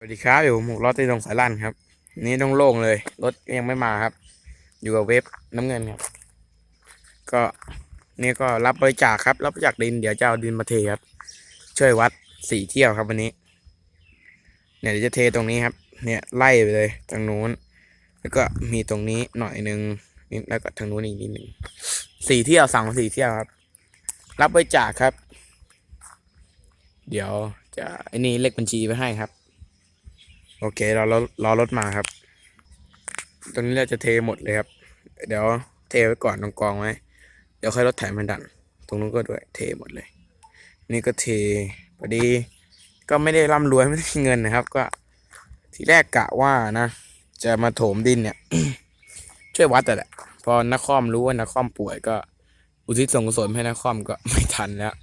สวัสดีครับอยู่หมกรถที่ตรงสายลั่นครับ นี่ต้องโล่งเลย รถยังไม่มาครับ อยู่กับเว็บน้ำเงินครับ ก็นี่ก็รับบริจาคครับ รับบริจาคดินเดี๋ยวจะเอาดินมาเทครับ ช่วยวัดสี่เที่ยวครับวันนี้ เนี่ยเดี๋ยวจะเทตรงนี้ครับ เนี่ยไล่ไปเลยทางนู้น แล้วก็มีตรงนี้หน่อยหนึ่งนี่แล้วก็ทางนู้นอีกนิดหนึ่งสี่เที่ยวสั่งสี่เที่ยวครับ รับบริจาคครับ เดี๋ยวจะไอ้นี่เลขบัญชีไปให้ครับ โอเคเรารอรอรถมาครับตรงนี้เราจะเทหมดเลยครับ เดี๋ยวเทไว้ก่อนตรงกองไว้ เดี๋ยวค่อยรถไถมันดัน ตรงนู้นก็ด้วย เทหมดเลย นี่ก็เทพอดี ก็ไม่ได้ร่ำรวยไม่ได้เงินนะครับ ก็ทีแรกกะว่านะ จะมาโถมดินเนี่ย ช่วยวัดแต่แหละพอนักคอมรู้ว่านักคอมป่วยก็ อุทิศส่วนกุศลให้นักคอมก็ไม่ทันแล้ว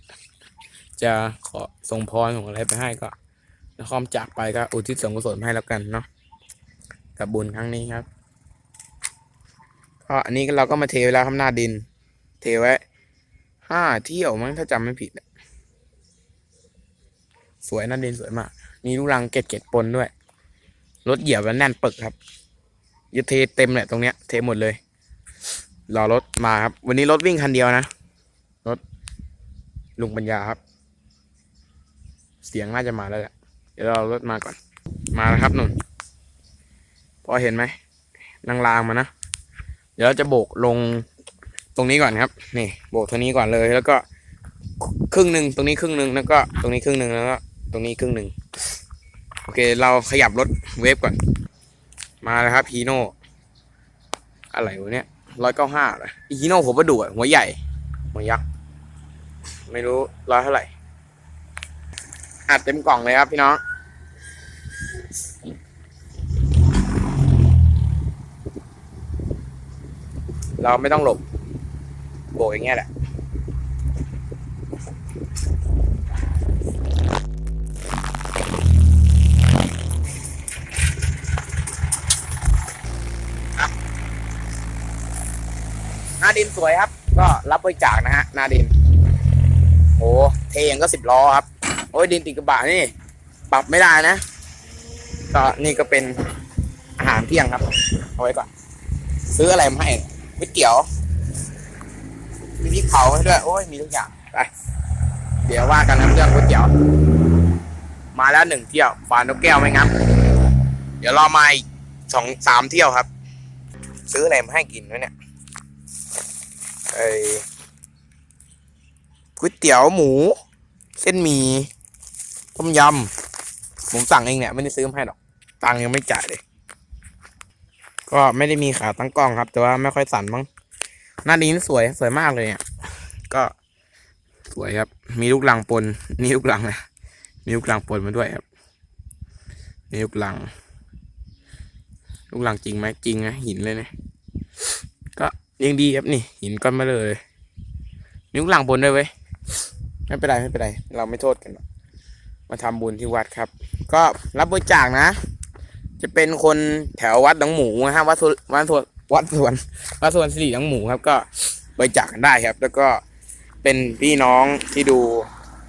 จะขอส่งพรส่งอะไรไปให้ก็ นครจากไปก็อุทิศส่วนกุศลให้แล้วกันเนาะกับบุญครั้งนี้ครับก็อันนี้เราก็มาเทไว้แล้วครับหน้าดิน เทไว้ห้าเที่ยวมั้งถ้าจำไม่ผิดสวยหน้าดินสวยมาก มีลูกรังเกล็ดเกล็ดปนด้วยรถเหยียบแล้วแน่นปึกครับจะเทเต็มแหละตรงเนี้ย เทหมดเลยรอรถมาครับ วันนี้รถวิ่งคันเดียวนะรถลุงปัญญาครับ เสียงน่าจะมาแล้วแหละ เดี๋ยวเรารถมาก่อน มาแล้วครับนุ่น พอเห็นไหมนางรางมานะ เดี๋ยวเราจะโบกลงตรงนี้ก่อนครับ นี่ โบกตรงนี้ก่อนเลย แล้วก็ครึ่งหนึ่งตรงนี้ครึ่งหนึ่งแล้วก็ตรงนี้ครึ่งหนึ่งแล้วก็ตรงนี้ครึ่งหนึ่งโอเค เราขยับรถเวฟก่อน มาแล้วครับฮีโน่อะไรวะเนี่ยร้อยเก้าห้าเหรอฮีโน่ผมประดูอะหัวใหญ่ หัวยักษ์ ไม่รู้ร้อยเท่าไหร่ อัดเต็มกล่องเลยครับพี่น้อง เราไม่ต้องหลบโบกอย่างเงี้ยแหละนาดินสวยครับ ก็รับบริจาคนะฮะนาดินโอ้เทยังก็สิบล้อครับ โอ้ยดินติดกระบะนี่ ปรับไม่ได้นะก็นี่ก็เป็นอาหารเที่ยงครับ เอาไว้ก่อน ซื้ออะไรมาให้ก๋วยเตี๋ยว มีพริกเผาให้ด้วย โอ้ย มีทุกอย่าง ไป เดี๋ยวว่ากันนะเรื่องก๋วยเตี๋ยว มาแล้วหนึ่งเที่ยวฝานกแก้วไหมครับ เดี๋ยวรอมาอีกสองสามเที่ยวครับ ซื้ออะไรมาให้กินวะเนี่ยไอ้ก๋วยเตี๋ยวหมู เส้นหมี่ มยำผมสั่งเองเนี่ยไม่ได้ซื้อมาให้หรอกตังยังไม่จ่ายเลยก็ไม่ได้มีขาตั้งกล้องครับ แต่ว่าไม่ค่อยสั่นมั้งหน้านี้สวยสวยมากเลยเนี่ย ก็สวยครับ มีลูกหลังปนนี่ลูกหลังนะมีลูกหลังปนมาด้วยครับมีลูกหลัง ลูกหลังจริงไหมจริงนะหินเลยนะก็ยังดีครับนี่ หินก้อนมาเลยมีลูกหลังปนด้วยเว้ยไม่เป็นไรไม่เป็นไร เราไม่โทษกันหรอก มาทำบุญที่วัดครับ ก็รับบริจาคนะ จะเป็นคนแถววัดหนองหมูนะฮะวัดสวัดสวนวัดสวนวัดสวนสิริหนองหมูครับ ก็บริจาคกันได้ครับ แล้วก็เป็นพี่น้องที่ดู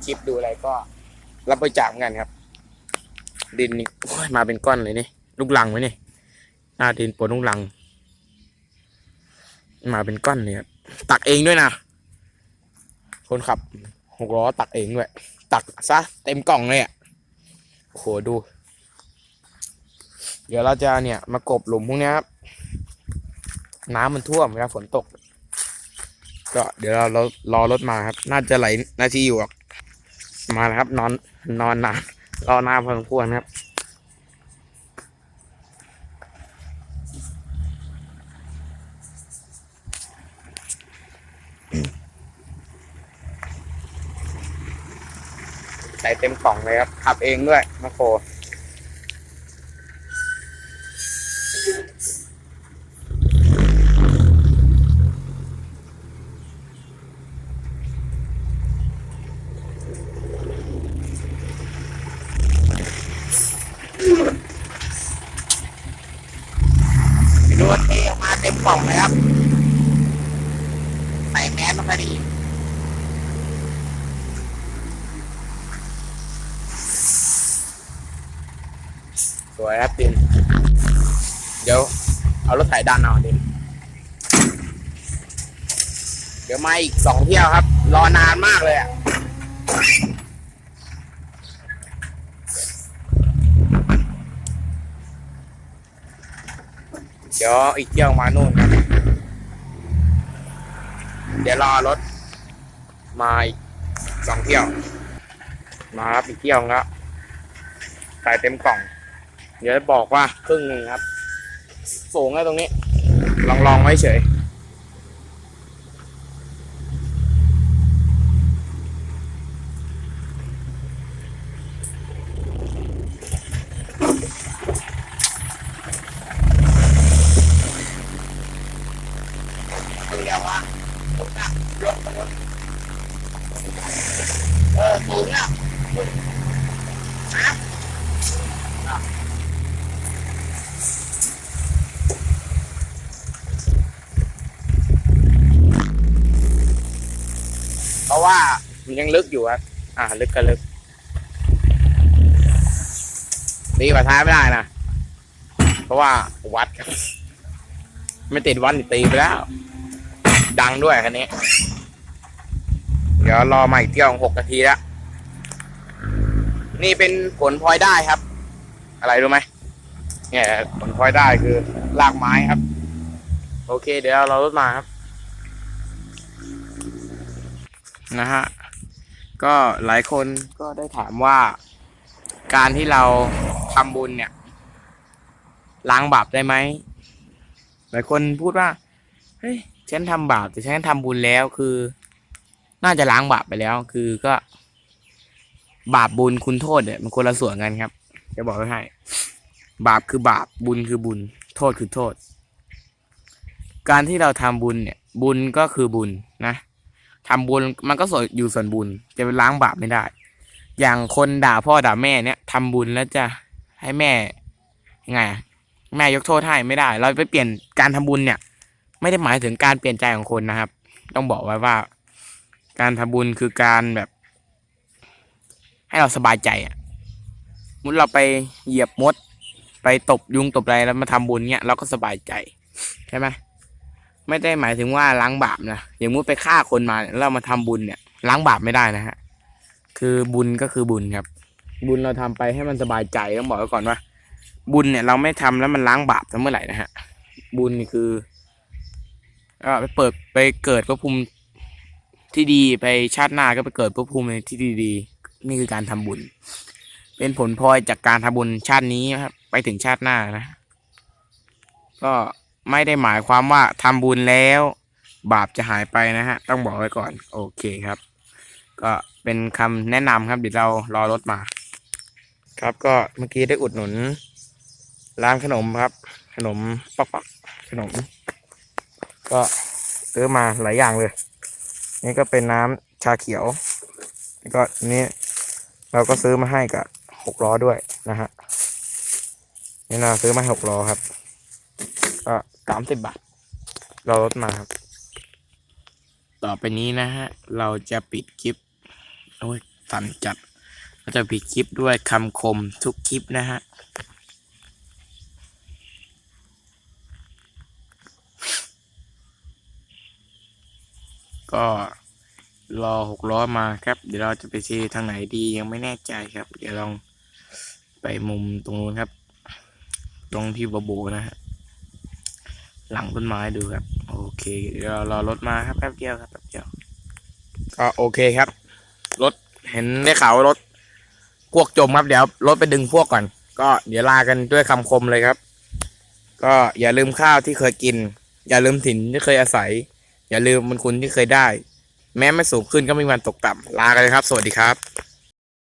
คลิปดูอะไรก็ รับบริจาคกันครับ ดินนี่มาเป็นก้อนเลยนี่ลูกลังไว้นี่หน้าดินปนลูกลัง มาเป็นก้อนเลยครับตักเองด้วยนะคนขับหกล้อตักเองด้วย ตักซะเต็มกล่องเลยอะโอ้โหดู เดี๋ยวเราจะเนี่ยมากบหลุมพวกนี้ครับ น้ำมันท่วมเวลาฝนตก ก็เดี๋ยวเราเรารอรถมาครับ น่าจะไหลนาทีอยู่หรอกมาแล้วครับ นอนนอนนานรอนานพอสมควรครับ ส่เต็มกล่องเลยครับ ขับเองด้วยมาโครดูว่าเทออกมาเต็มกล่องเลยครับ ใส่แมสมาพอดี ส สวยครับดิน เดี๋ยวเอารถไถดันเอาดิเดี๋ยวมาอีกสองเที่ยวครับ รอนานมากเลยอะเดี๋ยวอีกเที่ยวมานู่นครับ เดี๋ยวรอรถ มาอีกสองเที่ยว มาครับอีกเที่ยวแล้วใส่เต็มกล่อง เดี๋ยวบอกว่าครึ่งหนึ่งครับ สูงแล้วตรงนี้ ลองลองไว้เฉยเว่ามันยังลึกอยู่ครับอ่า ลึกก็ลึกตีกว่าท้ายไม่ได้นะ เพราะว่าวัด ไม่ติดวัดนี่ตีไปแล้ว ดังด้วยคันนี้ เดี๋ยวรอมาอีกเที่ยวหกนาทีแล้ว นี่เป็นผลพลอยได้ครับ อะไรรู้ไหมเนี่ยผลพลอยได้คือรากไม้ครับ โอเค เดี๋ยวเรารถมาครับ นะฮะ ก็หลายคนก็ได้ถามว่าการที่เราทำบุญเนี่ย ล้างบาปได้ไหม หลายคนพูดว่า เฮ้ย ฉันทำบาปแต่ฉันทำบุญแล้วคือ น่าจะล้างบาปไปแล้ว คือก็ บาปบุญคุณโทษเนี่ยมันคนละส่วนกันครับ จะบอกไว้ให้ บาปคือบาปบุญคือบุญ โทษคือโทษ การที่เราทำบุญเนี่ย บุญก็คือบุญนะ ทำบุญมันก็ส่วนอยู่ส่วนบุญจะไปล้างบาปไม่ได้ อย่างคนด่าพ่อด่าแม่เนี่ยทำบุญแล้วจะให้แม่ยังไงแม่ยกโทษให้ไม่ได้ เราไปเปลี่ยนการทำบุญเนี่ย ไม่ได้หมายถึงการเปลี่ยนใจของคนนะครับ ต้องบอกไว้ว่า การทำบุญคือการแบบ ให้เราสบายใจอะมุดเราไปเหยียบมด ไปตบยุงตบอะไรแล้วมาทำบุญเนี่ยเราก็สบายใจใช่ไหม ไม่ได้หมายถึงว่าล้างบาปนะอย่างมุดไปฆ่าคนมาแล้วมาทำบุญเนี่ย ล้างบาปไม่ได้นะฮะคือบุญก็คือบุญครับ บุญเราทำไปให้มันสบายใจต้องบอกไว้ก่อนว่า บุญเนี่ยเราไม่ทำแล้วมันล้างบาปเมื่อไหร่นะฮะบุญคือก็ไปเปิดไปเกิดภพภูมิที่ดีไปชาติหน้าก็ไปเกิดภพภูมิที่ดีๆนี่คือการทำบุญ เป็นผลพลอยจากการทำบุญชาตินี้ครับ ไปถึงชาติหน้านะ ก็ ไม่ได้หมายความว่าทำบุญแล้ว บาปจะหายไปนะฮะ ต้องบอกไว้ก่อน โอเคครับ ก็เป็นคำแนะนำครับเดี๋ยวเรารอรถมา ครับก็เมื่อกี้ได้อุดหนุน ร้านขนมครับ ขนมปักปักขนม ก็ซื้อมาหลายอย่างเลย นี่ก็เป็นน้ำชาเขียวแล้วก็นี่เราก็ซื้อมาให้กับหกล้อด้วยนะฮะนี่เราซื้อมาหกล้อครับ สามสิบบาท เราลดมาครับ ต่อไปนี้นะฮะ เราจะปิดคลิป โอ้ยตันจัด เราจะปิดคลิปด้วยคำคมทุกคลิปนะฮะก็รอหกล้อมาครับ เดี๋ยวเราจะไปเททางไหนดียังไม่แน่ใจครับ เดี๋ยวลองไปมุมตรงนู้นครับ ตรงที่บโบนะฮะ หลังต้นไม้ดูครับ โอเคเดี๋ยวเรารอรถมาครับแป๊บเดียวครับแป๊บเดียวก็โอเคครับ รถเห็นได้ข่าวว่ารถพวกจมครับเดี๋ยวรถไปดึงพวกก่อน ก็เดี๋ยวลากันด้วยคำคมเลยครับ ก็อย่าลืมข้าวที่เคยกิน อย่าลืมถิ่นที่เคยอาศัย อย่าลืมมันคุณที่เคยได้ แม้ไม่สูงขึ้นก็ไม่มีวันตกต่ำลากันเลยครับ สวัสดีครับ